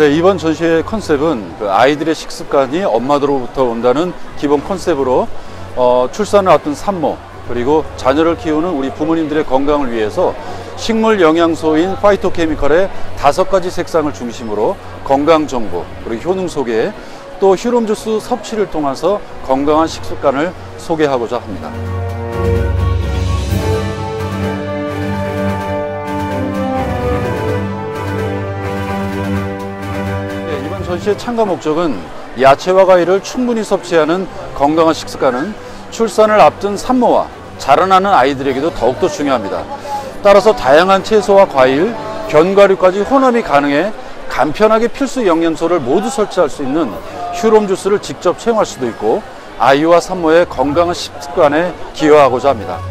네, 이번 전시의 컨셉은 그 아이들의 식습관이 엄마들로부터 온다는 기본 컨셉으로 어, 출산을 앞둔 산모 그리고 자녀를 키우는 우리 부모님들의 건강을 위해서 식물 영양소인 파이토케미컬의 다섯 가지 색상을 중심으로 건강 정보 그리고 효능 소개 또 휴롬 주스 섭취를 통해서 건강한 식습관을 소개하고자 합니다. 전시의 참가 목적은 야채와 과일을 충분히 섭취하는 건강한 식습관은 출산을 앞둔 산모와 자라나는 아이들에게도 더욱더 중요합니다. 따라서 다양한 채소와 과일, 견과류까지 혼합이 가능해 간편하게 필수 영양소를 모두 설치할 수 있는 휴롬 주스를 직접 체험할 수도 있고 아이와 산모의 건강한 식습관에 기여하고자 합니다.